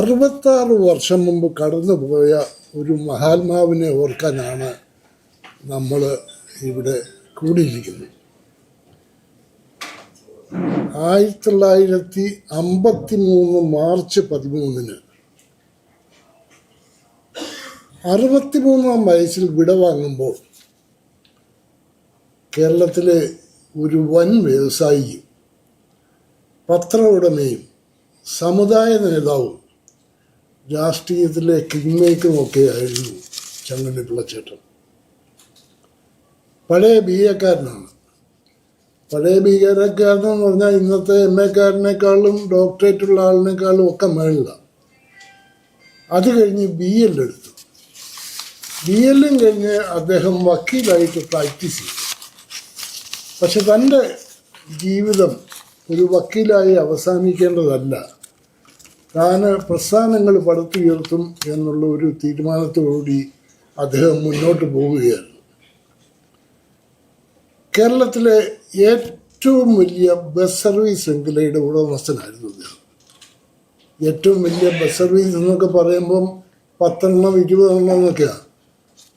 അറുപത്താറ് വർഷം മുമ്പ് കടന്നുപോയ ഒരു മഹാത്മാവിനെ ഓർക്കാനാണ് നമ്മൾ ഇവിടെ കൂടിയിരിക്കുന്നത്. ആയിരത്തി തൊള്ളായിരത്തി അമ്പത്തി മൂന്ന് മാർച്ച് പതിമൂന്നിന് അറുപത്തിമൂന്നാം വയസ്സിൽ വിടവാങ്ങുമ്പോൾ കേരളത്തിലെ ഒരു വൻ വ്യവസായിയും പത്ര ഉടമയും സമുദായ നേതാവും രാഷ്ട്രീയത്തിലെ കിങ് ഒക്കെ ആയിരുന്നു ചങ്ങണ്ണി പിള്ളച്ചേട്ടൻ. പഴയ ബി എക്കാരനാണ് പഴയ ബി എക്കാരനെന്ന് പറഞ്ഞാൽ ഇന്നത്തെ എം എക്കാരനേക്കാളും ഡോക്ടറേറ്റുള്ള ആളിനേക്കാളും ഒക്കെ മേളിലാണ് അത് കഴിഞ്ഞ് ബി എൽ എടുത്തു. ബി എല്ലും കഴിഞ്ഞ് അദ്ദേഹം വക്കീലായിട്ട് പ്രാക്ടീസ് ചെയ്തു. പക്ഷെ തന്റെ ജീവിതം ഒരു വക്കീലായി അവസാനിക്കേണ്ടതല്ല. താൻ പ്രസ്ഥാനങ്ങൾ പടുത്തുയർത്തും എന്നുള്ള ഒരു തീരുമാനത്തോടുകൂടി അദ്ദേഹം മുന്നോട്ട് പോവുകയായിരുന്നു കേരളത്തിലെ ഏറ്റവും വലിയ ബസ് സർവീസ് ശൃംഖലയുടെ ഉടമസ്ഥനായിരുന്നു അദ്ദേഹം. ഏറ്റവും വലിയ ബസ് സർവീസ് എന്നൊക്കെ പറയുമ്പം പത്തെണ്ണം ഇരുപതെണ്ണം എന്നൊക്കെയാണ്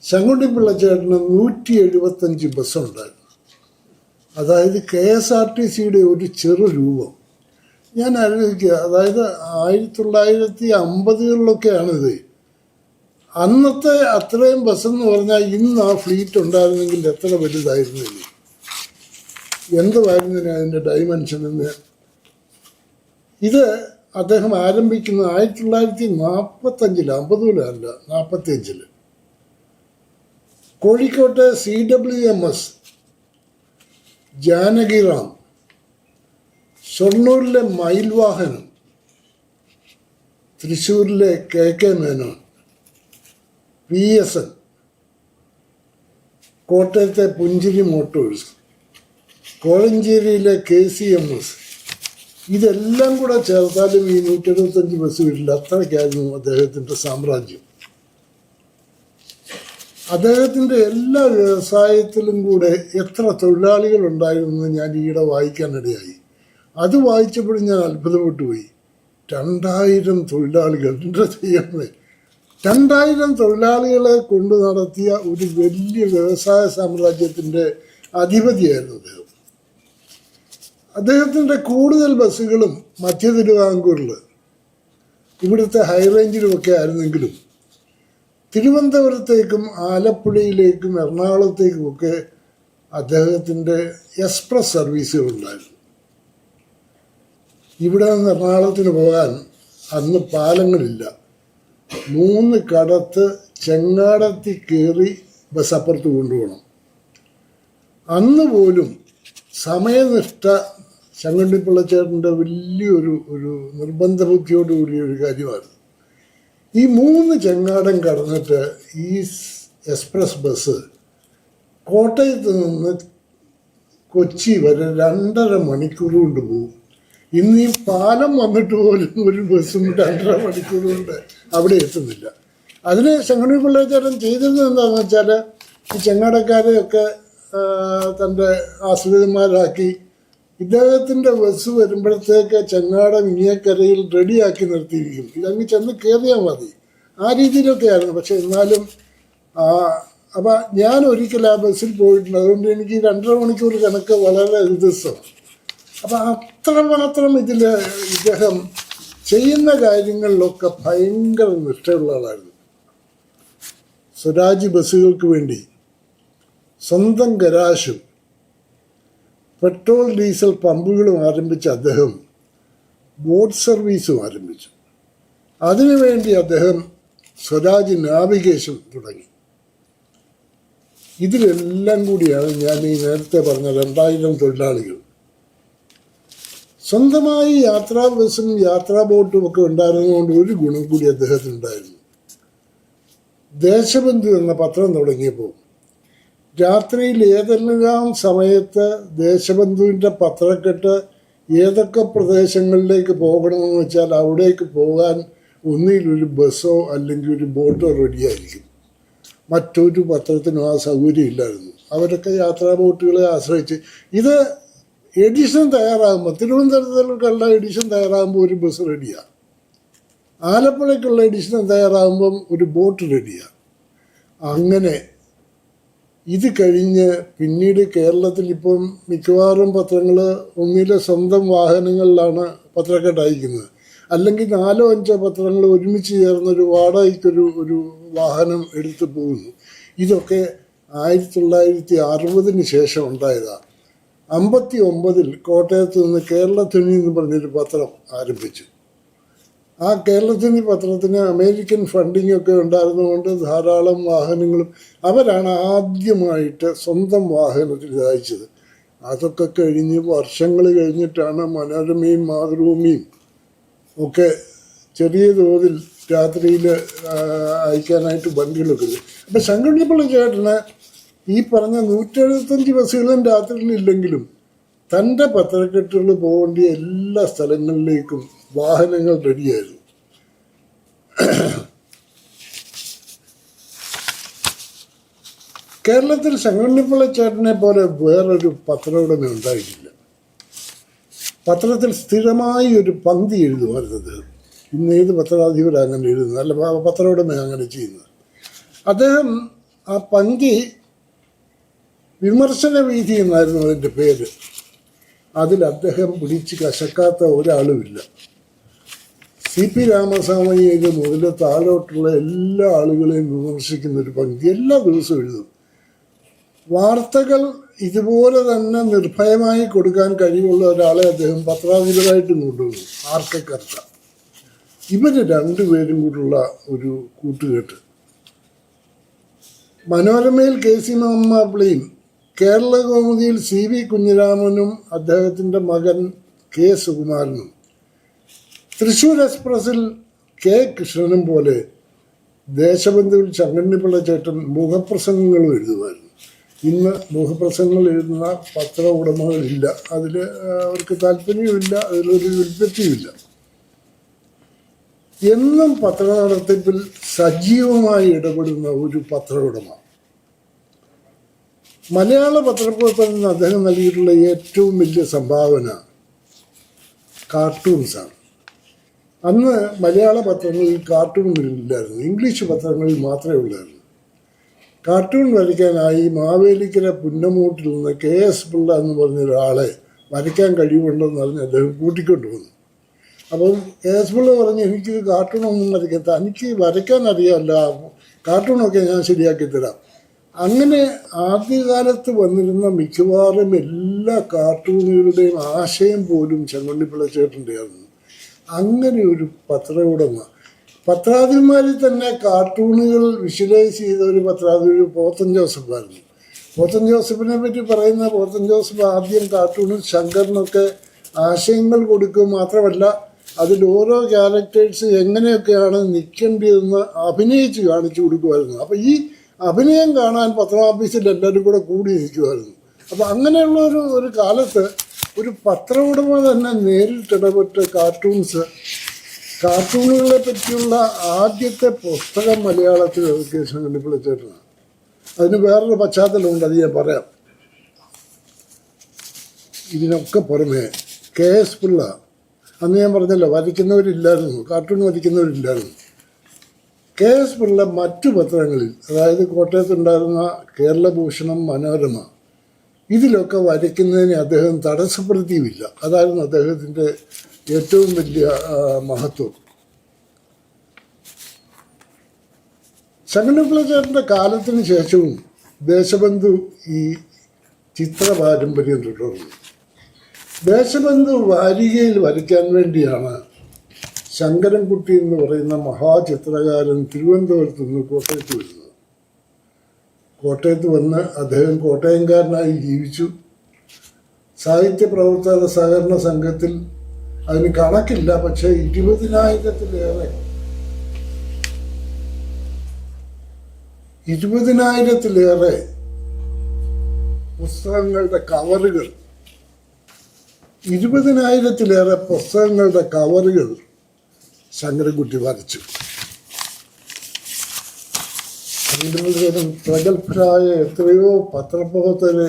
ശങ്കുണ്ടി പിള്ളച്ചേട്ടന് നൂറ്റി എഴുപത്തഞ്ച് ബസ്സുണ്ടായിരുന്നു. അതായത് കെ എസ് ആർ ടി സിയുടെ ഒരു ചെറു രൂപം. ഞാൻ ആലോചിക്കുക. അതായത് ആയിരത്തി തൊള്ളായിരത്തി അമ്പതുകളിലൊക്കെയാണിത് അന്നത്തെ അത്രയും ബസ്സെന്ന് പറഞ്ഞാൽ ഇന്ന് ആ ഫ്ലീറ്റ് ഉണ്ടായിരുന്നെങ്കിൽ എത്ര വലുതായിരുന്നു ഇനി എന്തുമായിരുന്നു അതിന്റെ ഡൈമെൻഷൻ എന്ന്? ഇത് അദ്ദേഹം ആരംഭിക്കുന്നത് ആയിരത്തി തൊള്ളായിരത്തി നാൽപ്പത്തഞ്ചിൽ അമ്പതുകളല്ല നാൽപ്പത്തി കോഴിക്കോട്ടെ C W M S Janakiram. ഷൊർണൂരിലെ Mayilvahanam തൃശ്ശൂരിലെ K K Menon P S N കോട്ടയത്തെ പുഞ്ചിരി മോട്ടോഴ്സ് കോഴഞ്ചേരിയിലെ കെ സി എം എസ് ഇതെല്ലാം കൂടെ ചേർത്താലും ഈ നൂറ്റി എഴുപത്തഞ്ച് ബസ് വീട്ടിൽ അത്രയ്ക്കായിരുന്നു അദ്ദേഹത്തിന്റെ സാമ്രാജ്യം. അദ്ദേഹത്തിന്റെ എല്ലാ വ്യവസായത്തിലും കൂടെ എത്ര തൊഴിലാളികൾ ഉണ്ടായിരുന്നു ഞാൻ ഈയിടെ വായിക്കാനിടയായി. അത് വായിച്ചപ്പോഴും ഞാൻ അത്ഭുതപ്പെട്ടു പോയി രണ്ടായിരം തൊഴിലാളികൾ എന്റെ രണ്ടായിരം തൊഴിലാളികളെ കൊണ്ട് നടത്തിയ ഒരു വലിയ വ്യവസായ സാമ്രാജ്യത്തിന്റെ അധിപതിയായിരുന്നു അദ്ദേഹം. അദ്ദേഹത്തിന്റെ കൂടുതൽ ബസ്സുകളും മധ്യ തിരുവിതാംകൂറിൽ ഇവിടുത്തെ ഹൈറേഞ്ചിലുമൊക്കെ ആയിരുന്നെങ്കിലും തിരുവനന്തപുരത്തേക്കും ആലപ്പുഴയിലേക്കും എറണാകുളത്തേക്കുമൊക്കെ അദ്ദേഹത്തിന്റെ എക്സ്പ്രസ് സർവീസുകളുണ്ടായിരുന്നു. ഇവിടെ നിന്ന് എറണാകുളത്തിന് പോകാൻ അന്ന് പാലങ്ങളില്ല. മൂന്ന് കടത്ത് ചെങ്ങാടത്തി കയറി ബസ് അപ്പുറത്ത് കൊണ്ടുപോകണം. അന്ന് പോലും സമയനിഷ്ഠ ശങ്കണ്ണിപ്പിള്ളച്ചേട്ടന്റെ വലിയൊരു ഒരു നിർബന്ധ ബുദ്ധിയോടുകൂടിയ ഒരു കാര്യമാണ് ഈ മൂന്ന് ചെങ്ങാടം കടന്നിട്ട് ഈ എക്സ്പ്രസ് ബസ് കോട്ടയത്ത് നിന്ന് കൊച്ചി വരെ രണ്ടര മണിക്കൂർ കൊണ്ട് പോകും. ഇന്ന് ഈ പാലം വന്നിട്ട് പോലും ഒരു ബസ്സും രണ്ടര മണിക്കൂർ കൊണ്ട് അവിടെ എത്തുന്നില്ല. അതിന് ചെങ്ങണി പിള്ളേച്ചേട്ടൻ ചെയ്തത് എന്താണെന്ന് വെച്ചാൽ ഈ ചെങ്ങാടക്കാരെയൊക്കെ തന്റെ ആശ്രിതന്മാരാക്കി ഇദ്ദേഹത്തിന്റെ ബസ് വരുമ്പോഴത്തേക്ക് ചെങ്ങാടം ഇനിയക്കരയിൽ റെഡിയാക്കി നിർത്തിയിരിക്കും. ഇതങ്ങ് ചെന്ന് കയറിയാൽ മതി. ആ രീതിയിലൊക്കെ ആയിരുന്നു പക്ഷെ എന്നാലും അപ്പം ഞാൻ ഒരിക്കലും ആ ബസ്സിൽ പോയിട്ടുണ്ട് അതുകൊണ്ട് എനിക്ക് രണ്ടര മണിക്കൂർ കണക്ക് വളരെ ദിവസമാണ് അപ്പം അത്രമാത്രം ഇതിൽ ഇദ്ദേഹം ചെയ്യുന്ന കാര്യങ്ങളിലൊക്കെ ഭയങ്കര നിഷ്ഠയുള്ള ആളായിരുന്നു. സ്വരാജ് ബസ്സുകൾക്ക് വേണ്ടി സ്വന്തം ഗരാശും പെട്രോൾ ഡീസൽ പമ്പുകളും ആരംഭിച്ച അദ്ദേഹം ബോട്ട് സർവീസും ആരംഭിച്ചു. അതിനുവേണ്ടി അദ്ദേഹം സ്വരാജ് നാവിഗേഷൻ തുടങ്ങി. ഇതിലെല്ലാം കൂടിയാണ് ഞാൻ ഈ നേരത്തെ പറഞ്ഞ രണ്ടായിരം തൊഴിലാളികൾ സ്വന്തമായി യാത്രാ ബസ്സും യാത്രാ ബോട്ടും ഒക്കെ ഉണ്ടായിരുന്നതുകൊണ്ട് ഒരു ഗുണം കൂടി അദ്ദേഹത്തിനുണ്ടായിരുന്നു ദേശബന്ധു എന്ന പത്രം തുടങ്ങിയപ്പോൾ രാത്രിയിൽ ഏതെല്ലാം സമയത്ത് ദേശബന്ധുവിന്റെ പത്രക്കെട്ട് ഏതൊക്കെ പ്രദേശങ്ങളിലേക്ക് പോകണമെന്ന് വെച്ചാൽ അവിടേക്ക് പോകാൻ ഒന്നിൽ ഒരു ബസ്സോ അല്ലെങ്കിൽ ഒരു ബോട്ടോ റെഡിയായിരിക്കും. മറ്റൊരു പത്രത്തിനും ആ സൗകര്യം ഇല്ലായിരുന്നു. അവരൊക്കെ യാത്രാ ബോട്ടുകളെ ആശ്രയിച്ച് ഇത് എഡിഷൻ തയ്യാറാകുമ്പോൾ തിരുവനന്തപുരത്തുള്ള എഡിഷൻ തയ്യാറാകുമ്പോൾ ഒരു ബസ് റെഡിയാണ് ആലപ്പുഴയ്ക്കുള്ള എഡിഷൻ തയ്യാറാകുമ്പം ഒരു ബോട്ട് റെഡിയാണ് അങ്ങനെ ഇത് കഴിഞ്ഞ് പിന്നീട് കേരളത്തിൽ ഇപ്പം മിക്കവാറും പത്രങ്ങൾ ഒന്നിലെ സ്വന്തം വാഹനങ്ങളിലാണ് പത്രക്കെട്ട് അയക്കുന്നത്. അല്ലെങ്കിൽ നാലോ അഞ്ചോ പത്രങ്ങൾ ഒരുമിച്ച് ചേർന്നൊരു വാടകയ്ക്കൊരു ഒരു വാഹനം എടുത്തു പോകുന്നു. ഇതൊക്കെ ആയിരത്തി തൊള്ളായിരത്തി അറുപതിന് ശേഷം ഉണ്ടായതാണ് അമ്പത്തി ഒമ്പതിൽ കോട്ടയത്ത് നിന്ന് തുണി എന്ന് പറഞ്ഞൊരു പത്രം ആരംഭിച്ചു ആ കേരളത്തിന് പത്രത്തിന് അമേരിക്കൻ ഫണ്ടിംഗ് ഒക്കെ ഉണ്ടായിരുന്നുകൊണ്ട് ധാരാളം വാഹനങ്ങളും അവരാണ് ആദ്യമായിട്ട് സ്വന്തം വാഹനത്തിൽ ഇതായിച്ചത് അതൊക്കെ കഴിഞ്ഞ് വർഷങ്ങൾ കഴിഞ്ഞിട്ടാണ് മനോരമയും മാതൃഭൂമിയും ഒക്കെ ചെറിയ തോതിൽ രാത്രിയിൽ അയക്കാനായിട്ട് വണ്ടികളൊക്കെ. അപ്പം ശങ്കരപ്പിള്ള ചേട്ടന് ഈ പറഞ്ഞ നൂറ്റെഴുപത്തഞ്ച് ബസ്സുകളും രാത്രിയിൽ ഇല്ലെങ്കിലും തന്റെ പത്രക്കെട്ടുകൾ പോകേണ്ട എല്ലാ സ്ഥലങ്ങളിലേക്കും വാഹനങ്ങൾ റെഡിയായിരുന്നു. കേരളത്തിൽ ശങ്കരപ്പിള്ള ചേട്ടനെ പോലെ വേറൊരു പത്രമുടമ ഉണ്ടായിട്ടില്ല. പത്രത്തിൽ സ്ഥിരമായി ഒരു പന്തി എഴുതുമായിരുന്നു അദ്ദേഹം ഇന്ന് ഏത് പത്രാധിപർ അങ്ങനെ എഴുതുന്നത്? അല്ല പത്രമുടമ അങ്ങനെ ചെയ്യുന്നത്. അദ്ദേഹം ആ പങ്ക്തി വിമർശന വീതി എന്നായിരുന്നു അതിന്റെ പേര്. അതിൽ അദ്ദേഹം പിടിച്ച് കശക്കാത്ത ഒരാളുമില്ല. സി പി രാമസ്വാമിയെ മുതൽ താഴോട്ടുള്ള എല്ലാ ആളുകളെയും വിമർശിക്കുന്ന ഒരു പങ്ക്തി എല്ലാ ദിവസവും എഴുതും. വാർത്തകൾ ഇതുപോലെ തന്നെ നിർഭയമായി കൊടുക്കാൻ കഴിവുള്ള ഒരാളെ അദ്ദേഹം പത്രാധിപരായിട്ടും കൊണ്ടുവന്നു. ആർക്കെ കർത്ത ഇവർ രണ്ടുപേരും കൂടുള്ള ഒരു കൂട്ടുകെട്ട്. മനോരമയിൽ കെ സി മാപ്പിളയും കേരള കൗമുദിയിൽ സി വി കുഞ്ഞിരാമനും അദ്ദേഹത്തിന്റെ മകൻ കെ സുകുമാരനും. തൃശൂർ എക്സ്പ്രസിൽ കെ കൃഷ്ണനും പോലെ ദേശബന്ധുവിൽ ചങ്ങണ്ണിപ്പിള്ള ചേട്ടൻ മുഖപ്രസംഗങ്ങൾ എഴുതുമായിരുന്നു. ഇന്ന് മുഖപ്രസംഗങ്ങൾ എഴുതുന്ന പത്ര ഉടമകളില്ല. അതിൽ അവർക്ക് താല്പര്യമില്ല അതിലൊരു ഉൽപ്പത്തിയുമില്ല എന്നും പത്ര നടത്തിപ്പിൽ സജീവമായി ഇടപെടുന്ന ഒരു പത്ര ഉടമ. മലയാള പത്രപ്രവർത്തനത്തിന് അദ്ദേഹം നൽകിയിട്ടുള്ള ഏറ്റവും വലിയ സംഭാവന കാർട്ടൂൺസാണ്. അന്ന് മലയാള പത്രങ്ങളിൽ കാർട്ടൂൺ ഇല്ലായിരുന്നു ഇംഗ്ലീഷ് പത്രങ്ങളിൽ മാത്രമേ ഉള്ളായിരുന്നു. കാർട്ടൂൺ വരയ്ക്കാനായി മാവേലിക്കര പുന്നമൂട്ടിൽ നിന്ന് കെ എസ് പിള്ള എന്ന് പറഞ്ഞ ഒരാളെ വരയ്ക്കാൻ കഴിവുണ്ടെന്ന് പറഞ്ഞ് അദ്ദേഹം കൂട്ടിക്കൊണ്ട് വന്നു. അപ്പം കെ എസ് പിള്ള പറഞ്ഞു എനിക്ക് കാർട്ടൂണൊന്നും വരയ്ക്കാൻ തനിക്ക് വരയ്ക്കാൻ അറിയാമല്ല കാർട്ടൂണൊക്കെ ഞാൻ ശരിയാക്കി തരാം. അങ്ങനെ ആദ്യകാലത്ത് വന്നിരുന്ന മിക്കവാറും എല്ലാ കാർട്ടൂണുകളുടെയും ആശയം പോലും ചെങ്ങണ്ണിപ്പിള്ള ചേട്ടന്റെയായിരുന്നു. അങ്ങനെ ഒരു പത്ര ഉടമ പത്രാധിപന്മാരിൽ തന്നെ കാർട്ടൂണുകൾ വിഷ്വലൈസ് ചെയ്ത ഒരു പത്രാധിപർ പോത്തൻ ജോസഫായിരുന്നു. പോത്തൻ ജോസഫിനെ പറ്റി പറയുന്ന പോത്തൻ ജോസഫ് ആദ്യം കാർട്ടൂണിൽ ശങ്കറിനൊക്കെ ആശയങ്ങൾ കൊടുക്കുക മാത്രമല്ല അതിൽ ഓരോ ക്യാരക്ടേഴ്സ് എങ്ങനെയൊക്കെയാണ് നിൽക്കേണ്ടതെന്ന് അഭിനയിച്ച് കാണിച്ചു കൊടുക്കുമായിരുന്നു. അപ്പോൾ ഈ അഭിനയം കാണാൻ പത്രാഫീസിൽ എല്ലാവരും കൂടെ കൂടി നിൽക്കുമായിരുന്നു അപ്പം അങ്ങനെയുള്ള ഒരു ഒരു കാലത്ത് ഒരു പത്ര ഉടമ തന്നെ നേരിട്ടിടപെട്ട് കാർട്ടൂൺസ് കാർട്ടൂണുകളെ പറ്റിയുള്ള ആദ്യത്തെ പുസ്തകം മലയാളത്തിൽ ഇറക്കിയ സംഘടിപ്പിള്ള ചേട്ടനാണ്. അതിന് വേറൊരു പശ്ചാത്തലമുണ്ട് അത് ഞാൻ പറയാം. ഇതിനൊക്കെ പുറമേ കെ എസ് പിള്ള അന്ന് ഞാൻ പറഞ്ഞല്ലോ വരയ്ക്കുന്നവരില്ലായിരുന്നു കാർട്ടൂൺ വരയ്ക്കുന്നവരില്ലായിരുന്നു. കെ എസ് പിള്ള മറ്റു പത്രങ്ങളിൽ അതായത് കോട്ടയത്തുണ്ടായിരുന്ന കേരളഭൂഷണം മനോരമ ഇതിലൊക്കെ വരയ്ക്കുന്നതിനെ അദ്ദേഹം തടസ്സപ്പെടുത്തിയുമില്ല അതായിരുന്നു അദ്ദേഹത്തിന്റെ ഏറ്റവും വലിയ മഹത്വം. ശങ്കരപ്പിള്ളചാരന്റെ കാലത്തിന് ശേഷവും ദേശബന്ധു ഈ ചിത്ര പാരമ്പര്യം തുടർന്നു. ദേശബന്ധു വാരികയിൽ വരയ്ക്കാൻ വേണ്ടിയാണ് ശങ്കരൻകുട്ടി എന്ന് പറയുന്ന മഹാചിത്രകാരൻ തിരുവനന്തപുരത്ത് നിന്ന് കോട്ടയത്ത് വരുന്നത്. കോട്ടയത്ത് വന്ന് അദ്ദേഹം കോട്ടയംകാരനായി ജീവിച്ചു. സാഹിത്യ പ്രവർത്തക സഹകരണ സംഘത്തിൽ അതിന് കണക്കില്ല പക്ഷേ ഇരുപതിനായിരത്തിലേറെ ഇരുപതിനായിരത്തിലേറെ പുസ്തകങ്ങളുടെ കവറുകൾ ഇരുപതിനായിരത്തിലേറെ പുസ്തകങ്ങളുടെ കവറുകൾ ശങ്കരൻകുട്ടി വരച്ചു. പ്രഗത്ഭരായ എത്രയോ പത്രപ്രവർത്തകരെ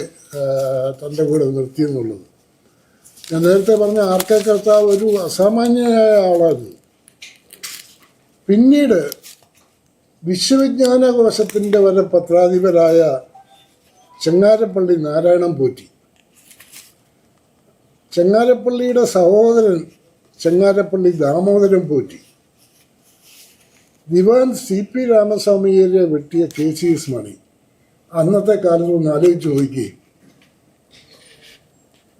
തന്റെ കൂടെ നിർത്തിയെന്നുള്ളത്. ഞാൻ നേരത്തെ പറഞ്ഞ ആർ കെ കർത്താവ് ഒരു അസാമാന്യനായ ആളായിരുന്നു. പിന്നീട് വിശ്വവിജ്ഞാനകോശത്തിന്റെ വരെ പത്രാധിപരായ ചെങ്ങാരപ്പള്ളി നാരായണൻ പോറ്റി. ചെങ്ങാരപ്പള്ളിയുടെ സഹോദരൻ ചെങ്ങാരപ്പള്ളി ദാമോദരൻ പോറ്റി. ദിവാൻ സി പി രാമസ്വാമിയെ വെട്ടിയ കെ സി എസ് മണി അന്നത്തെ കാലത്ത് ഒന്ന് ആലോചിച്ച് നോക്കുകയും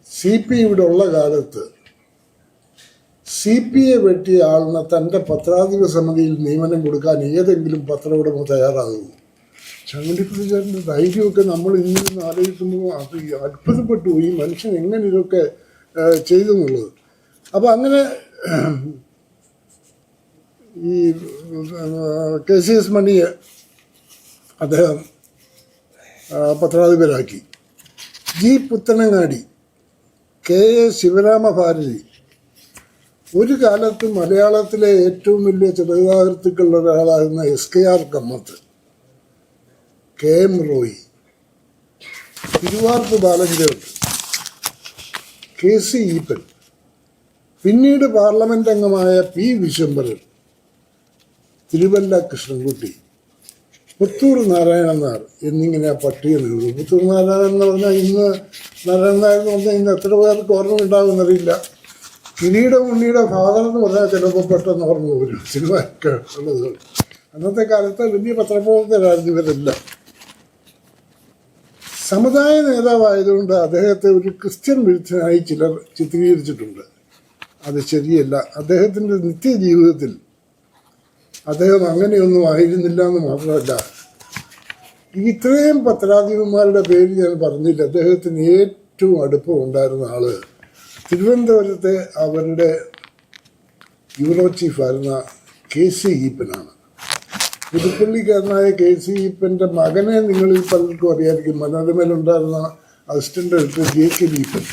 സി പി ഇവിടെ ഉള്ള കാലത്ത് സി പി എ വെട്ടിയ ആളിന് തന്റെ പത്രാധിപ സമിതിയിൽ നിയമനം കൊടുക്കാൻ ഏതെങ്കിലും പത്രമുടമ തയ്യാറാകുമോ? ചങ്ങണ്ടിപ്പള്ളിക്കാരന്റെ ധൈര്യമൊക്കെ നമ്മൾ ഇന്നിരുന്ന് ആലോചിക്കുമ്പോൾ അത് അത്ഭുതപ്പെട്ടു. ഈ മനുഷ്യൻ എങ്ങനെ ഇതൊക്കെ ചെയ്തു എന്നുള്ളത് അപ്പോൾ അങ്ങനെ ഈ കെ സി എസ് മണിയെ അദ്ദേഹം പത്രാധിപരാക്കി. G Puthenangadi K A Sivarama Sivaramabharathi ഒരു കാലത്ത് മലയാളത്തിലെ ഏറ്റവും വലിയ ചെറുതാകൃത്തുക്കളുടെ ഒരാളായിരുന്ന S K R Kammath K M Roy Thiruvarppu ബാലഞ്ചേട്ട് K C Eappen പിന്നീട് പാർലമെന്റ് അംഗമായ പി വിശ്വംബരൻ തിരുവല്ല കൃഷ്ണൻകുട്ടി പുത്തൂർ നാരായണൻ നായർ എന്നിങ്ങനെ ആ പട്ടിക നീളു പുത്തൂർ നാരായണൻ എന്ന് പറഞ്ഞാൽ ഇന്ന് നാരായണൻ നായർ എന്ന് പറഞ്ഞാൽ ഇന്ന് എത്ര പേർക്ക് ഓർമ്മ ഉണ്ടാകുമെന്നറിയില്ല കിരീട ഉണ്ണിയുടെ ഫാദർ എന്ന് പറഞ്ഞാൽ ചിലപ്പോൾ പെട്ടെന്ന് ഓർമ്മ വരും. സിനിമ ഉള്ളത് അന്നത്തെ കാലത്ത് വലിയ പത്രപ്രവർത്തകരായിരുന്നു ഇവരെല്ലാം. സമുദായ നേതാവായതുകൊണ്ട് അദ്ദേഹത്തെ ഒരു ക്രിസ്ത്യൻ വിരുദ്ധനായി ചിലർ ചിത്രീകരിച്ചിട്ടുണ്ട്. അത് ശരിയല്ല. അദ്ദേഹത്തിന്റെ നിത്യജീവിതത്തിൽ അദ്ദേഹം അങ്ങനെയൊന്നും ആയിരുന്നില്ല എന്ന് മാത്രമല്ല. ഇത്രയും പത്രാധിപന്മാരുടെ പേര് ഞാൻ പറഞ്ഞില്ല. അദ്ദേഹത്തിന് ഏറ്റവും അടുപ്പം ഉണ്ടായിരുന്ന ആൾ തിരുവനന്തപുരത്തെ അവരുടെ ബ്യൂറോ ചീഫായിരുന്ന കെ സി ഈപ്പനാണ്. പുതുപ്പള്ളിക്കാരനായ കെ സി ഈപ്പന്റെ മകനെ നിങ്ങളിൽ പലർക്കും അറിയായിരിക്കും. മനോരമയിലുണ്ടായിരുന്ന assistant director J K Eappen.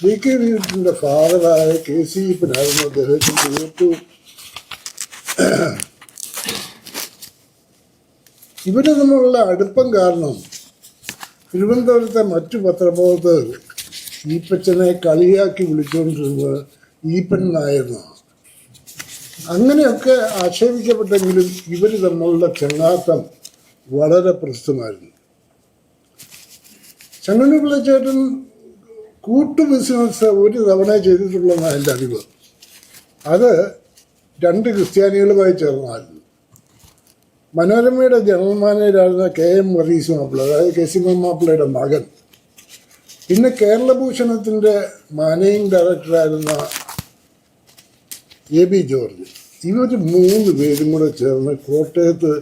J K ഈപ്പന്റെ ഫാദറായ കെ സി ഇപ്പനായിരുന്നു അദ്ദേഹത്തിന്റെ ഏറ്റവും ഇവരെ തമ്മിലുള്ള അടുപ്പം കാരണം തിരുവനന്തപുരത്തെ മറ്റു പത്രപ്രവർത്തകർ ഈപ്പച്ചനെ കളിയാക്കി വിളിച്ചുകൊണ്ടിരുന്നത് ഈപ്പൻ നായർന്നാണ് അങ്ങനെയൊക്കെ ആക്ഷേപിക്കപ്പെട്ടെങ്കിലും ഇവർ തമ്മിലുള്ള ചങ്ങാത്തം വളരെ പ്രസിദ്ധമായിരുന്നു ചങ്ങണ്ണി പിള്ളച്ചേട്ടൻ കൂട്ടു ബിസിനസ് ഒരു തവണ ചെയ്തിട്ടുള്ളതാണ് എന്റെ അറിവ്. അത് രണ്ട് ക്രിസ്ത്യാനികളുമായി ചേർന്നായിരുന്നു മനോരമയുടെ ജനറൽ മാനേജറായിരുന്ന കെ എം വറീസ് മാപ്പിള അതായത് കെ സി മാപ്പിളയുടെ മകൻ. പിന്നെ കേരളഭൂഷണത്തിന്റെ മാനേജിങ് ഡയറക്ടറായിരുന്ന എ ബി ജോർജ്. ഇവർ മൂന്ന് പേരും കൂടെ ചേർന്ന് കോട്ടയത്ത്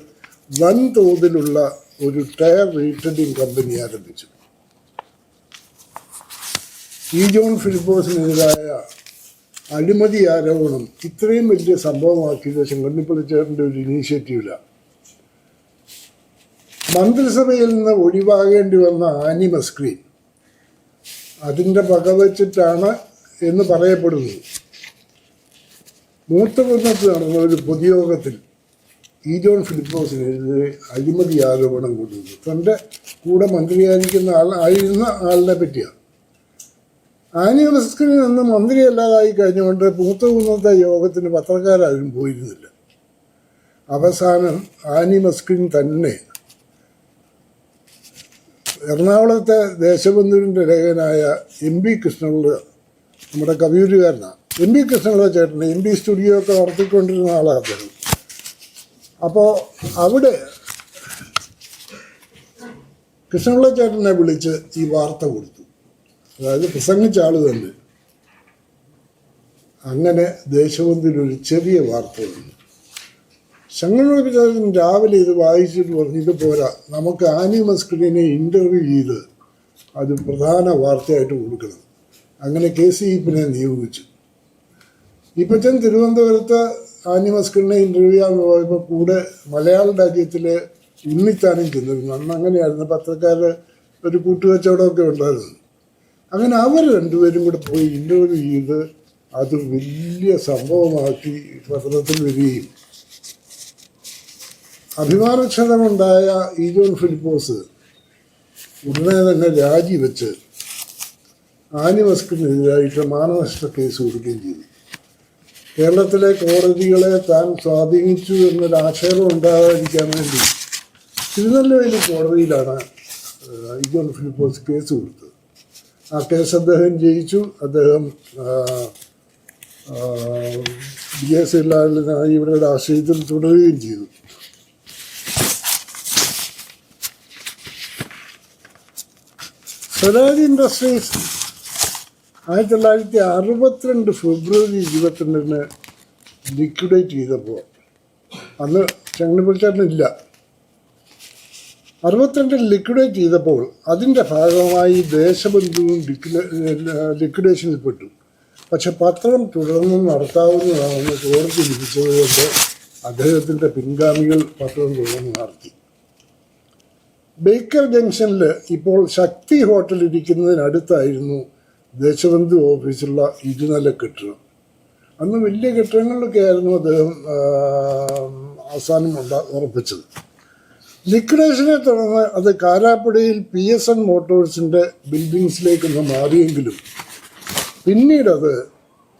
വൻതോതിലുള്ള ഒരു ടയർ റീറ്റെയിലിംഗ് കമ്പനി ആരംഭിച്ചു. ഇ ജോൺ ഫിലിപ്പോസിനെതിരായ അഴിമതി ആരോപണം ഇത്രയും വലിയ സംഭവമാക്കിയത് ശങ്കണ്ണിപ്പള്ളിച്ചേട്ടന്റെ ഒരു ഇനീഷ്യേറ്റീവിലാണ് മന്ത്രിസഭയിൽ നിന്ന് ഒഴിവാകേണ്ടി വന്ന ആനി മസ്ക്രീൻ അതിന്റെ പക വച്ചിട്ടാണ് എന്ന് പറയപ്പെടുന്നത് മൂത്തകുന്നത്ത് നടന്ന ഒരു പൊതുയോഗത്തിൽ ഇ ജോൺ ഫിലിപ്പോസിനെതിരെ അഴിമതി ആരോപണം കൊണ്ടുവന്നു. തന്റെ കൂടെ മന്ത്രിയായിരിക്കുന്ന ആൾ ആയിരുന്ന ആളിനെ പറ്റിയാണ്. ആനി സ്ക്രീനിൽ നിന്ന് മന്ത്രിയല്ലാതായി കഴിഞ്ഞുകൊണ്ട് മൂത്തകുന്നത്തെ യോഗത്തിന് പത്രക്കാരും പോയിരുന്നില്ല. അവസാനം ആനി മസ്കിൻ തന്നെ എറണാകുളത്തെ ദേശബന്ധുവിന്റെ ലേഖനായ എം പി കൃഷ്ണപിള്ള നമ്മുടെ കവിയൂരുകാരനാണ്. എം പി കൃഷ്ണപിള്ള ചേട്ടൻ എം പി സ്റ്റുഡിയോ ഒക്കെ നടത്തിക്കൊണ്ടിരുന്ന ആളാണ് അദ്ദേഹം. അപ്പോൾ അവിടെ കൃഷ്ണപിള്ള ചേട്ടനെ വിളിച്ച് ഈ വാർത്ത കൊടുത്തു. അതായത് പ്രസംഗിച്ച ആൾ തന്നെ. അങ്ങനെ ഒരു ചെറിയ വാർത്ത വന്നു. ശങ്കരൻ രാവിലെ ഇത് വായിച്ചിട്ട് പറഞ്ഞു ഇത് പോരാ. നമുക്ക് ആനി സ്ക്രീനെ ഇന്റർവ്യൂ ചെയ്ത് അത് പ്രധാന വാർത്തയായിട്ട് കൊടുക്കണം. അങ്ങനെ കെ സി ഇപ്പിനെ നിയോഗിച്ചു. ഇപ്പച്ചൻ തിരുവനന്തപുരത്ത് ആനി സ്ക്രീനെ ഇന്റർവ്യൂ ചെയ്യാൻ പോയപ്പോൾ കൂടെ മലയാള രാജ്യത്തിലെ ഉണ്ണിത്താനും ചെന്നിരുന്നു. അന്ന് അങ്ങനെയായിരുന്നു. പത്രക്കാർ ഒരു കൂട്ടുകച്ചവടമൊക്കെ ഉണ്ടായിരുന്നു. അങ്ങനെ അവർ രണ്ടുപേരും കൂടെ പോയി ഇന്റർവ്യൂ ചെയ്ത് അത് വലിയ സംഭവമാക്കി പത്രത്തിൽ വരികയും. അഭിമാനക്ഷതമുണ്ടായ ഈജോൺ ഫിലിപ്പോസ് ഉടനെ തന്നെ രാജിവെച്ച് ആനിമസ്കിനെതിരായിട്ട് മാനനഷ്ട കേസ് കൊടുക്കുകയും ചെയ്തു. കേരളത്തിലെ കോടതികളെ താൻ സ്വാധീനിച്ചു എന്നൊരു ആക്ഷേപം ഉണ്ടാകാതിരിക്കാൻ വേണ്ടി തിരുനെല്ലി കോടതിയിലാണ് ഇജോൺ ഫിലിപ്പോസ് കേസ് കൊടുത്തത്. ആ കേസ് അദ്ദേഹം ജയിച്ചു. അദ്ദേഹം ബി എസ് ഇവിടെ ഇവരുടെ ആശ്രയത്തിൽ തുടരുകയും ചെയ്തു. സ്വരാജ് ഇൻഡസ്ട്രീസ് ആയിരത്തി തൊള്ളായിരത്തി അറുപത്തിരണ്ട് ഫെബ്രുവരി ഇരുപത്തിരണ്ടിന് ലിക്വിഡേറ്റ് ചെയ്തപ്പോൾ അന്ന് ചങ്ങനപ്പിടിച്ചേട്ടനില്ല അറുപത്തിരണ്ടിൽ ലിക്വിഡേറ്റ് ചെയ്തപ്പോൾ അതിന്റെ ഭാഗമായി ദേശബന്ധുവും ലിക്വിഡേഷനിൽ പെട്ടു. പക്ഷെ പത്രം തുടർന്ന് നടത്താവുന്നതാണെന്ന് കോടതി വിധിച്ചതുകൊണ്ട് അദ്ദേഹത്തിന്റെ പിൻഗാമികൾ പത്രം തുടർന്ന് നടത്തി. ബേക്കർ ജംഗ്ഷനിൽ ഇപ്പോൾ ശക്തി ഹോട്ടൽ ഇരിക്കുന്നതിനടുത്തായിരുന്നു ദേശബന്ധു ഓഫീസുള്ള ഇരുനില കെട്ടിടം. അന്ന് വലിയ കെട്ടിടങ്ങളിലൊക്കെ ആയിരുന്നു അദ്ദേഹം അവസാനം ഉറപ്പിച്ചത്. ലിക്വിഡേഷനെ തുടർന്ന് അത് കാരാപ്പുഴയിൽ പി എസ് എൻ മോട്ടോഴ്സിന്റെ ബിൽഡിങ്സിലേക്കൊന്ന് മാറിയെങ്കിലും പിന്നീട് അത്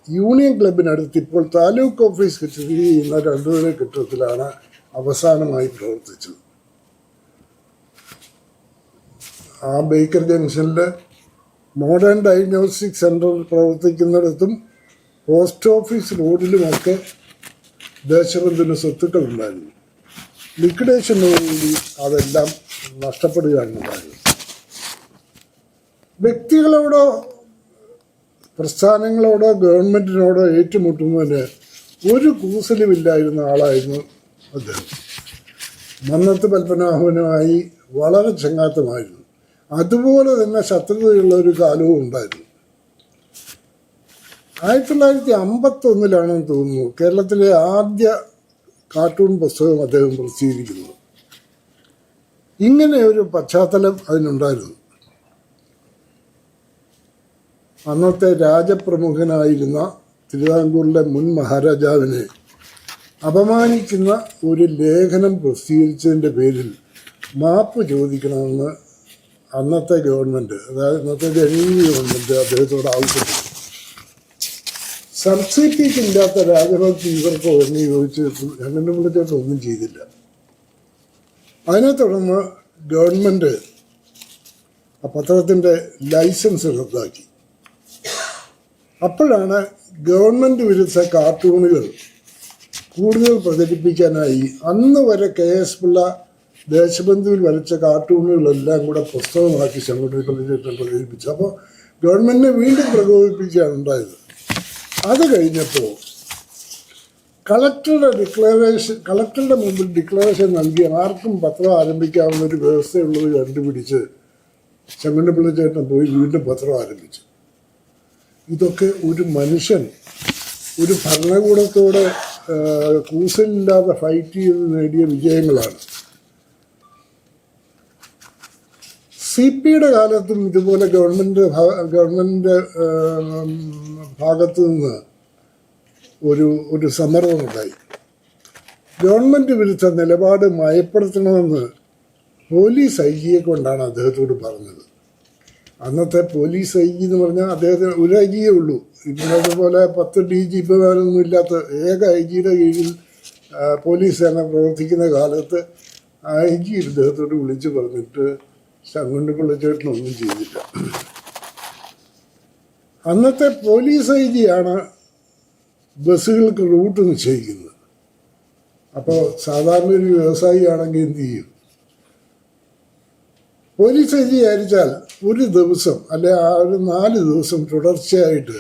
യൂണിയൻ ക്ലബിനടുത്ത് ഇപ്പോൾ താലൂക്ക് ഓഫീസ് സ്ഥിതി ചെയ്യുന്ന രണ്ടു കെട്ടിടത്തിലാണ് അവസാനമായി പ്രവർത്തിച്ചത്. ആ ബേക്കർ ജംഗ്ഷനിൽ മോഡേൺ ഡയഗ്നോസ്റ്റിക് സെന്ററിൽ പ്രവർത്തിക്കുന്നിടത്തും പോസ്റ്റ് ഓഫീസ് റോഡിലുമൊക്കെ ദേശബന്ധുവിന് സ്വത്തുക്കൾ ഉണ്ടായിരുന്നു ലിക്വിഡേഷനോടുകൂടി അതെല്ലാം നഷ്ടപ്പെടുകയാണ് ഉണ്ടായത് വ്യക്തികളോടോ പ്രസ്ഥാനങ്ങളോടോ ഗവൺമെന്റിനോടോ ഏറ്റുമുട്ടുന്നതിന് ഒരു കൂസലുമില്ലായിരുന്ന ആളായിരുന്നു അദ്ദേഹം. മന്നത്ത് പത്മനാഭനുമായി വളരെ ചങ്ങാത്തമായിരുന്നു. അതുപോലെ തന്നെ ശത്രുതയുള്ള ഒരു കാലവും ഉണ്ടായിരുന്നു. ആയിരത്തി തൊള്ളായിരത്തി അമ്പത്തി ഒന്നിലാണെന്ന് തോന്നുന്നു. കേരളത്തിലെ ആദ്യ കാർട്ടൂൺ പുസ്തകം അദ്ദേഹം പ്രസിദ്ധീകരിക്കുന്നത് ഇങ്ങനെ ഒരു പശ്ചാത്തലം അതിനുണ്ടായിരുന്നു. അന്നത്തെ രാജപ്രമുഖനായിരുന്ന തിരുവിതാംകൂറിലെ മുൻ മഹാരാജാവിനെ അപമാനിക്കുന്ന ഒരു ലേഖനം പ്രസിദ്ധീകരിച്ചതിന്റെ പേരിൽ മാപ്പ് ചോദിക്കണമെന്ന് അന്നത്തെ ഗവൺമെന്റ് അതായത് അന്നത്തെ ഡൽഹി ഗവൺമെന്റ് അദ്ദേഹത്തോട് ആവശ്യപ്പെട്ടു. സബ്സിഡിക്ക് ഇല്ലാത്ത രാജഭക്തി ഇവർക്കോ എന്ന് ചോദിച്ചു രണ്ടിനും വിളിച്ചിട്ട് ഒന്നും ചെയ്തില്ല. അതിനെ തുടർന്ന് ഗവൺമെന്റ് ആ പത്രത്തിന്റെ ലൈസൻസ് റദ്ദാക്കി. അപ്പോഴാണ് ഗവൺമെന്റ് വിരുദ്ധ കാർട്ടൂണുകൾ കൂടുതൽ പ്രചരിപ്പിക്കാനായി അന്ന് വരെ കെ എസ് പിള്ള ദേശബന്ധുവിൽ വരച്ച കാർട്ടൂണുകളെല്ലാം കൂടെ പുസ്തകമാക്കി സംഘടനകളിൽ പ്രചരിപ്പിച്ചു അപ്പോൾ ഗവൺമെന്റിനെ വീണ്ടും പ്രകോപിപ്പിക്കുകയാണ് ഉണ്ടായത്. അത് കഴിഞ്ഞപ്പോൾ കളക്ടറുടെ ഡിക്ലറേഷൻ കളക്ടറുടെ മുമ്പിൽ ഡിക്ലറേഷൻ നൽകിയ ആർക്കും പത്രം ആരംഭിക്കാവുന്ന ഒരു വ്യവസ്ഥയുള്ളത് കണ്ടുപിടിച്ച് ചെമ്മണ്ണപ്പിള്ള ചേട്ടൻ പോയി വീണ്ടും പത്രം ആരംഭിച്ചു. ഇതൊക്കെ ഒരു മനുഷ്യൻ ഒരു ഭരണകൂടത്തോടെ കൂസലില്ലാതെ ഫൈറ്റ് ചെയ്ത് നേടിയ വിജയങ്ങളാണ്. സി പിയുടെ കാലത്തും ഇതുപോലെ ഗവൺമെന്റ് ഗവൺമെന്റ് ഭാഗത്തു നിന്ന് ഒരു ഒരു സമ്മർദ്ദമുണ്ടായി ഗവൺമെന്റ് വിരുദ്ധ നിലപാട് മയപ്പെടുത്തണമെന്ന് പോലീസ് ഐ ജിയെ കൊണ്ടാണ് അദ്ദേഹത്തോട് പറഞ്ഞത്. അന്നത്തെ പോലീസ് ഐ ജി എന്ന് പറഞ്ഞാൽ അദ്ദേഹത്തിന് ഒരു ഐ ജിയേ ഉള്ളൂ. ഇതുപോലെ പോലെ പത്ത് ഡി ജി പിമാരൊന്നും ഇല്ലാത്ത ഏക ഐ ജിയുടെ കീഴിൽ പോലീസ് സേന പ്രവർത്തിക്കുന്ന കാലത്ത് ഐ ജി ഇദ്ദേഹത്തോട് വിളിച്ച് പറഞ്ഞിട്ട് ശങ്കുണ്ടി പിള്ളച്ചേട്ടനൊന്നും ചെയ്തില്ല. അന്നത്തെ പോലീസ് ഐ ജിയാണ് ബസ്സുകൾക്ക് റൂട്ട് നിശ്ചയിക്കുന്നത്. അപ്പോൾ സാധാരണ ഒരു വ്യവസായി ആണെങ്കിൽ എന്ത് ചെയ്യും? പോലീസ് ഐ ജി വിചാരിച്ചാൽ ഒരു ദിവസം അല്ലെ ആ ഒരു നാല് ദിവസം തുടർച്ചയായിട്ട്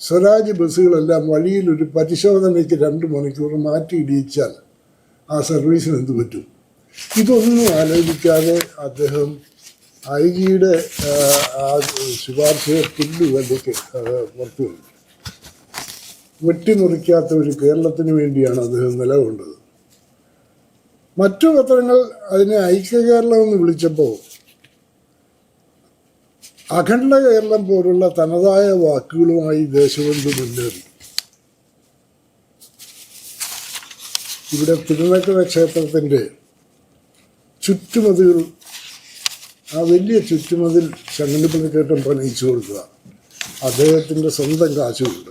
സ്വരാജ് ബസ്സുകളെല്ലാം വഴിയിൽ ഒരു പരിശോധനയ്ക്ക് രണ്ട് മണിക്കൂർ മാറ്റി ഇടിയിച്ചാൽ ആ സർവീസിന് എന്ത് പറ്റും? ഇതൊന്നും ആലോചിക്കാതെ അദ്ദേഹം ഐ ജിയുടെ ആ ശുപാർശയെ വേണ്ടിക്ക് പുറത്തു വെട്ടിമുറിക്കാത്ത ഒരു കേരളത്തിന് വേണ്ടിയാണ് അദ്ദേഹം നിലകൊണ്ടത്. മറ്റു പത്രങ്ങൾ അതിനെ ഐക്യ കേരളം എന്ന് വിളിച്ചപ്പോൾ അഖണ്ഡ കേരളം പോലുള്ള തനതായ വാക്കുകളുമായി ദേശബന്ധു മുന്നേറി. ഇവിടെ തിരുനക്കര ക്ഷേത്രത്തിന്റെ ചുറ്റുമതിൽ ആ വലിയ ചുറ്റുമതിൽ ചങ്ങനപ്പള്ളിക്കേട്ടം പണിയിച്ചു കൊടുക്കുക. അദ്ദേഹത്തിന്റെ സ്വന്തം കാശുകൊണ്ട്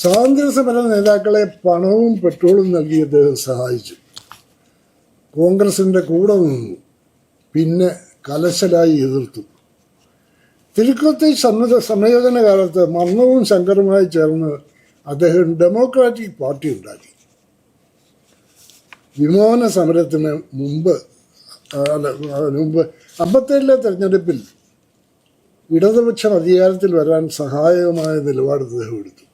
സ്വാതന്ത്ര്യ സമര നേതാക്കളെ പണവും പെട്രോളും നൽകി അദ്ദേഹം സഹായിച്ചു. കോൺഗ്രസിന്റെ കൂടെ നിന്നു. പിന്നെ കലശലായി എതിർത്തു. തിരുക്കൊത്തി സന്നദ്ധ സംയോജന കാലത്ത് മർണവും ശങ്കറുമായി ചേർന്ന് അദ്ദേഹം ഡെമോക്രാറ്റിക് പാർട്ടി ഉണ്ടാക്കി. വിമോചന സമരത്തിന് മുമ്പ് അല്ല മുമ്പ് അമ്പത്തേഴിലെ തെരഞ്ഞെടുപ്പിൽ ഇടതുപക്ഷം അധികാരത്തിൽ വരാൻ സഹായകമായ നിലപാട് അദ്ദേഹം എടുത്തു.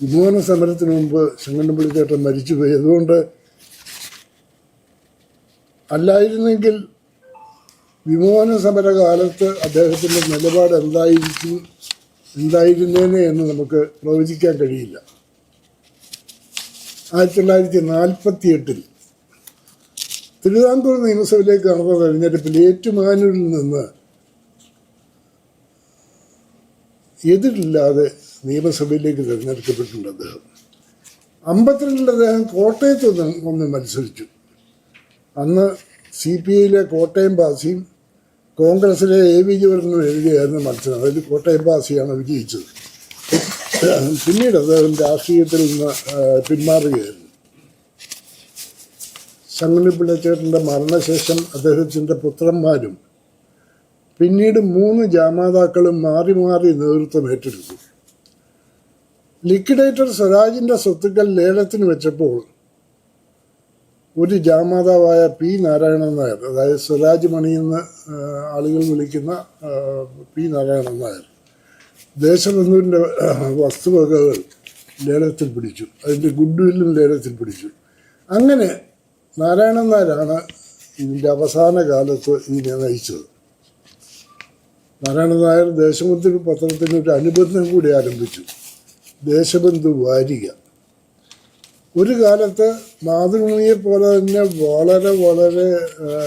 വിമോചന സമരത്തിന് മുമ്പ് ശങ്കണ്ണപ്പള്ളി ചേട്ടൻ മരിച്ചുപോയി അതുകൊണ്ട് അല്ലായിരുന്നെങ്കിൽ വിമോചന സമരകാലത്ത് അദ്ദേഹത്തിന്റെ നിലപാട് എന്തായിരിക്കും എന്തായിരുന്നേനെ എന്ന് നമുക്ക് പ്രവചിക്കാൻ കഴിയില്ല. ആയിരത്തി തൊള്ളായിരത്തി നാൽപ്പത്തി എട്ടിൽ തിരുവിതാംകൂർ നിയമസഭയിലേക്ക് നടന്ന തെരഞ്ഞെടുപ്പിൽ ഏറ്റുമാനൂരിൽ നിന്ന് എതിരില്ലാതെ നിയമസഭയിലേക്ക് തിരഞ്ഞെടുക്കപ്പെട്ടിട്ടുണ്ട് അദ്ദേഹം. അമ്പത്തിരണ്ടിൽ അദ്ദേഹം കോട്ടയത്ത് ഒന്ന് മത്സരിച്ചു. അന്ന് സി പി ഐയിലെ കോട്ടയം ബാസിയും കോൺഗ്രസിലെ എ വി ജോർജനും എഴുതിയായിരുന്നു മത്സരം. അതിൽ കോട്ടയം ബാസിയാണ് വിജയിച്ചത്. പിന്നീട് അദ്ദേഹം രാഷ്ട്രീയത്തിൽ നിന്ന് പിന്മാറുകയായിരുന്നു. ശങ്കുണ്ണി പിള്ളച്ചേട്ടന്റെ മരണശേഷം അദ്ദേഹത്തിന്റെ പുത്രന്മാരും പിന്നീട് മൂന്ന് ജാമാതാക്കളും മാറി മാറി നേതൃത്വം ഏറ്റെടുത്തു. ലിക്വിഡേറ്റർ സ്വരാജിന്റെ സ്വത്തുക്കൾ ലേലത്തിന് വെച്ചപ്പോൾ ഒരു ജാമാതാവായ പി നാരായണൻ നായർ അതായത് സ്വരാജ് മണി എന്ന് ആളുകൾ വിളിക്കുന്ന പി നാരായണൻ നായർ ദേശബന്ധുവിന്റെ വസ്തുവകകൾ ലേലത്തിൽ പിടിച്ചു. അതിന്റെ ഗുഡ് വില്ലും ലേലത്തിൽ പിടിച്ചു. അങ്ങനെ നാരായണൻ ഇതിന്റെ അവസാന കാലത്ത് ഇതിനെ നയിച്ചത്. നാരായണൻ നായർ ദേശബന്ധു പത്രത്തിന് ഒരു അനുബന്ധം കൂടി ആരംഭിച്ചു. ദേശബന്ധു വാരിക. ഒരു കാലത്ത് മാതൃഭൂമിയെ പോലെ തന്നെ വളരെ വളരെ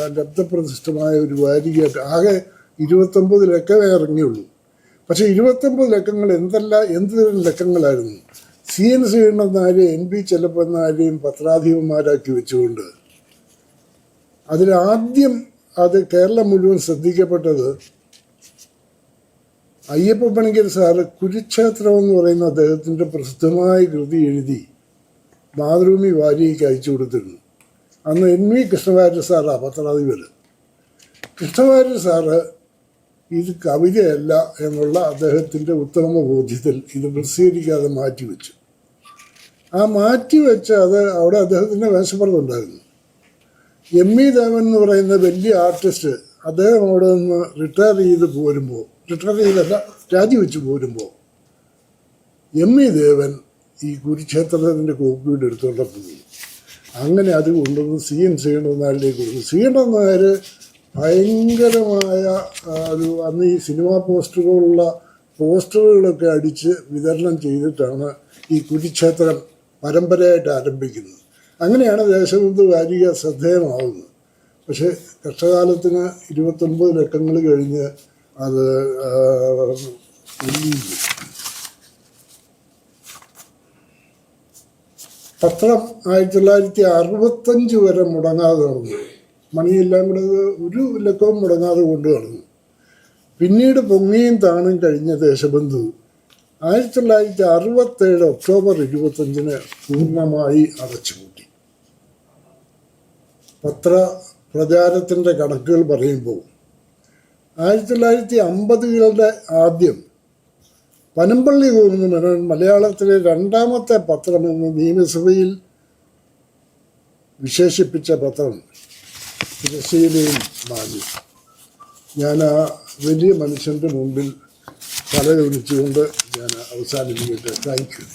ലബ്ധപ്രതിഷ്ഠമായ ഒരു വാരികയായിട്ട് ആകെ ഇരുപത്തൊമ്പതിലൊക്കെ ഇറങ്ങിയുള്ളൂ. പക്ഷേ ഇരുപത്തൊമ്പത് ലക്കങ്ങൾ എന്തല്ല എന്ത് ലക്കങ്ങളായിരുന്നു? സി എൻ ശ്രീകണ്ഠനാരെ എൻ പി ചെല്ലപ്പനാരെയും പത്രാധിപന്മാരാക്കി വെച്ചുകൊണ്ട് അതിലാദ്യം അത് കേരളം മുഴുവൻ ശ്രദ്ധിക്കപ്പെട്ടത് അയ്യപ്പ പണിക്കർ സാറ് കുരുക്ഷേത്രം എന്ന് പറയുന്ന അദ്ദേഹത്തിന്റെ പ്രസിദ്ധമായ കൃതി എഴുതി മാതൃഭൂമി വാരികയ്ക്ക് അയച്ചു കൊടുത്തിരുന്നു. അന്ന് എൻ വി കൃഷ്ണവാര്യർ സാറാണ് പത്രാധിപർ കൃഷ്ണവാര്യർ സാറ് ഇത് കവിതയല്ല എന്നുള്ള അദ്ദേഹത്തിന്റെ ഉത്തമ ബോധ്യത്തിൽ ഇത് പ്രസിദ്ധീകരിക്കാതെ മാറ്റിവെച്ചു. ആ മാറ്റിവെച്ച് അത് അവിടെ അദ്ദേഹത്തിന്റെ വേഷപ്പുറത്തുണ്ടായിരുന്നു എം ഇ ദേവൻ എന്ന് പറയുന്ന വലിയ ആർട്ടിസ്റ്റ് അദ്ദേഹം അവിടെ നിന്ന് റിട്ടയർ ചെയ്ത് പോരുമ്പോൾ റിട്ടയർ ചെയ്തല്ല രാജിവെച്ച് പോരുമ്പോൾ എം ഇ ദേവൻ ഈ കുരുക്ഷേത്രത്തിന്റെ കോപ്പിയുടെ എടുത്തുകൊണ്ട് പോയി. അങ്ങനെ അത് കൊണ്ടുവന്ന് സി എൻ ശ്രീകണ്ഠനായരിലേക്ക് കൊടുത്തു. ശ്രീകണ്ഠനായർ ഭയങ്കരമായ ഒരു അന്ന് ഈ സിനിമാ പോസ്റ്ററുകളുള്ള പോസ്റ്ററുകളൊക്കെ അടിച്ച് വിതരണം ചെയ്തിട്ടാണ് ഈ കുരുക്ഷേത്രം പരമ്പരയായിട്ട് ആരംഭിക്കുന്നത്. അങ്ങനെയാണ് ദേശബന്ധു വാരിക ശ്രദ്ധേയമാവുന്നത്. പക്ഷേ കഷ്ടകാലത്തിന് ഇരുപത്തൊൻപത് ലക്കങ്ങൾ കഴിഞ്ഞ് അത്. പത്രം ആയിരത്തി തൊള്ളായിരത്തി അറുപത്തഞ്ച് വരെ മുടങ്ങാതെ നടന്നു മണിയെല്ലാം കൂടെ ഒരു ലക്കവും മുടങ്ങാതെ കൊണ്ടു നടന്നു. പിന്നീട് പൊങ്ങിയും താണും കഴിഞ്ഞ ദേശബന്ധു ആയിരത്തി തൊള്ളായിരത്തി അറുപത്തേഴ് ഒക്ടോബർ ഇരുപത്തഞ്ചിന് പൂർണമായി അടച്ചുപൂട്ടി. പത്ര പ്രചാരത്തിന്റെ കണക്കുകൾ പറയുമ്പോൾ ആയിരത്തി തൊള്ളായിരത്തി അമ്പതുകളുടെ ആദ്യം പനമ്പള്ളി ഗോവിന്ദൻ മലയാളത്തിലെ രണ്ടാമത്തെ പത്രമെന്ന് നിയമസഭയിൽ വിശേഷിപ്പിച്ച പത്രം തിരശ്ശീലയും മാറി ഞാൻ ആ വലിയ മനുഷ്യന്റെ മുമ്പിൽ തല ഒഴിച്ചുകൊണ്ട് ഞാൻ അവസാനിപ്പിക്കട്ടെ. Thank you